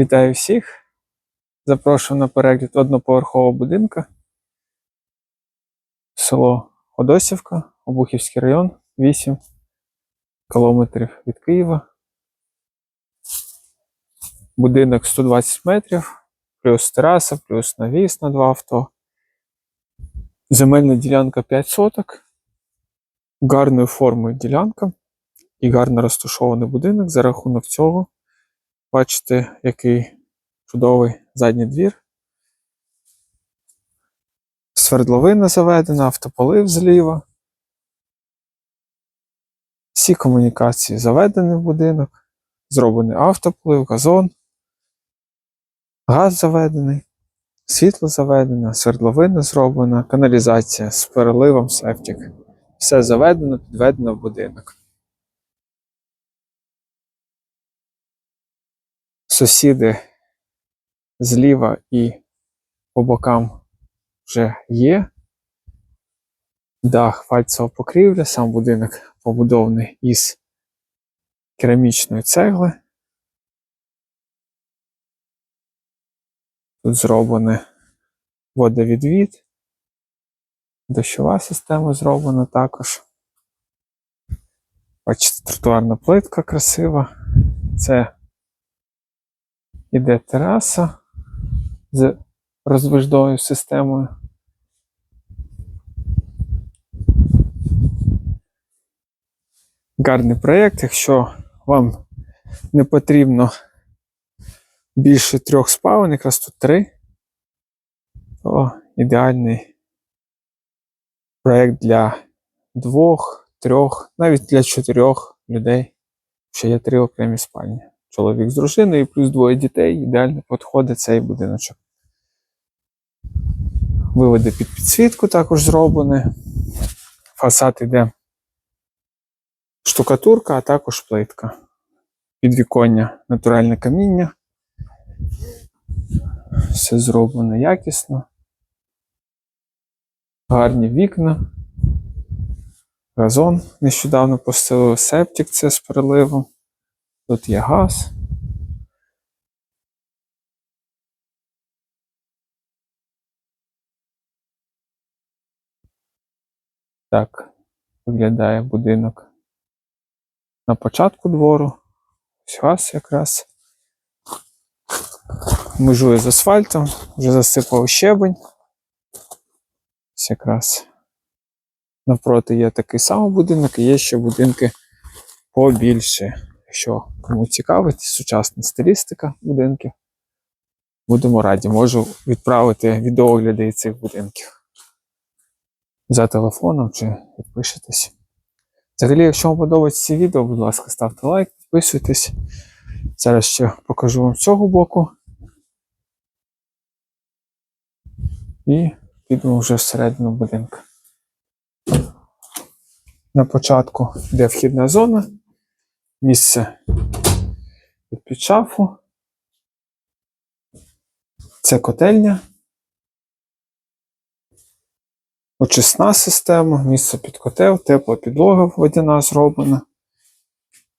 Вітаю всіх. Запрошую на перегляд одноповерхового будинка. Село Ходосівка, Обухівський район, 8 кілометрів від Києва. Будинок 120 метрів, плюс тераса, плюс навіс на два авто. Земельна ділянка 5 соток. Гарною формою ділянка і гарно розташований будинок за рахунок цього. Бачите, який чудовий задній двір. Свердловина заведена, автополив зліва. Всі комунікації заведені в будинок. Зроблений автополив, газон, газ заведений, світло заведене, свердловина зроблена, каналізація з переливом септик. Все заведено, підведено в будинок. Сусіди зліва і по бокам вже є. Дах фальцева покрівля, сам будинок побудований із керамічної цегли. Тут зроблений водовідвід, дощова система зроблена також. Бачите, тротуарна плитка красива. Це іде тераса з розвиждою системою. Гарний проєкт, якщо вам не потрібно більше трьох спалень, якраз тут три, то ідеальний проєкт для двох, трьох, навіть для чотирьох людей, що є три окремі спальні. Чоловік з дружиною, плюс двоє дітей, ідеально підходить цей будиночок. Виводи під підсвітку також зроблені. Фасад іде штукатурка, а також плитка. Підвіконня натуральне каміння. Все зроблено якісно. Гарні вікна. Газон нещодавно постелив септик це з переливом. Тут є газ. Так виглядає будинок на початку двору. Ось газ якраз. Межує з асфальтом, вже засипав щебень. Ось якраз навпроти є такий самий будинок, і є ще будинки побільше. Якщо кому цікавить, сучасна стилістика будинків. Будемо раді. Можу відправити відеогляди цих будинків за телефоном чи підпишитесь. Взагалі, якщо вам подобається це відео, будь ласка, ставте лайк, підписуйтесь. Зараз ще покажу вам цього боку. І підемо вже всередину будинку. На початку йде вхідна зона, місце під шафу. Це котельня. Очисна система, місце під котел, тепла підлога водяна зроблена.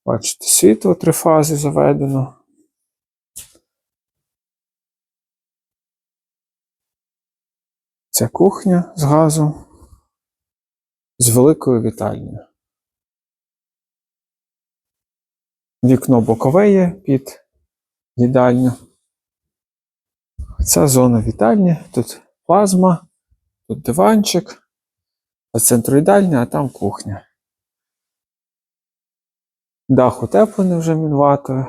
Бачите, світло три фази заведено. Це кухня з газу, з великою вітальнею. Вікно бокове є під їдальню. Це зона вітальні, тут плазма, тут диванчик, по центру їдальня, а там кухня. Дах утеплений вже мінватою.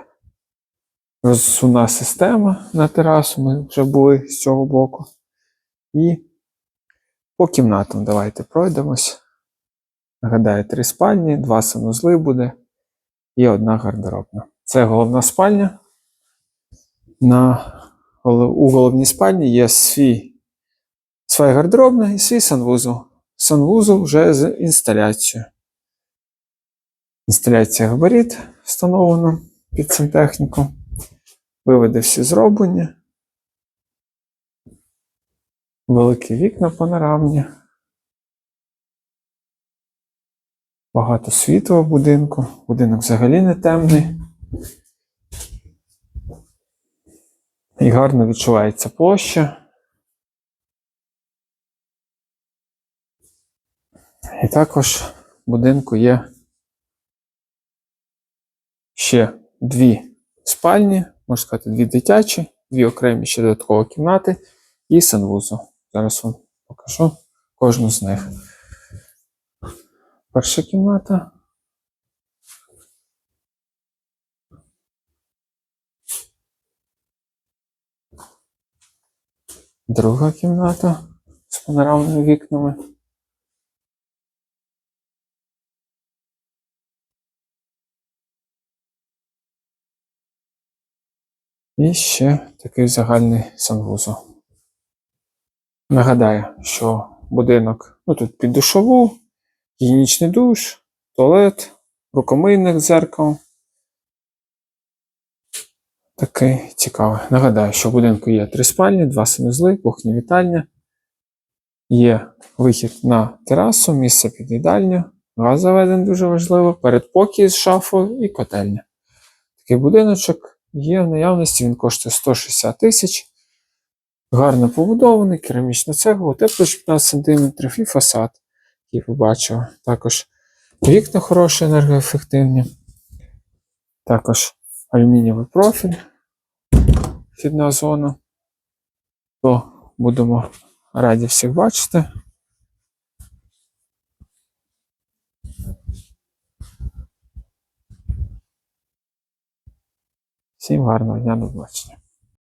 Розсувна система на терасу, ми вже були з цього боку. І по кімнатам давайте пройдемось. Нагадаю, три спальні, два санузли буде і одна гардеробна. Це головна спальня. На, у головній спальні є свій, своя гардеробна і свій санвузол. Санвузол вже з інсталяцією. Інсталяція габарит встановлена під сантехніку. Виводи всі зроблені. Великі вікна панорамні. Багато світла в будинку. Будинок взагалі не темний. І гарно відчувається площа. І також в будинку є ще дві спальні, можна сказати, дві дитячі, дві окремі ще додаткові кімнати і санвузол. Зараз вам покажу кожну з них. Перша кімната. Друга кімната з панорамними вікнами. І ще такий загальний санвузол. Нагадаю, що будинок ну, тут під душову, гігієнічний душ, туалет, рукомийник з дзеркалом. Такий цікавий. Нагадаю, що в будинку є три спальні, два санузли, кухня вітальня. Є вихід на терасу, місце під їдальню, газ заведений дуже важливо, передпокій з шафою і котельня. Такий будиночок є в наявності, він коштує 160 тисяч. Гарно побудований, керамічна цегла, утеплювач 15 см і фасад, який побачив. Також вікна хороші, енергоефективні. Також алюмінієвий профіль, вхідна зона. То будемо раді всіх бачити. Всім гарного дня, до побачення.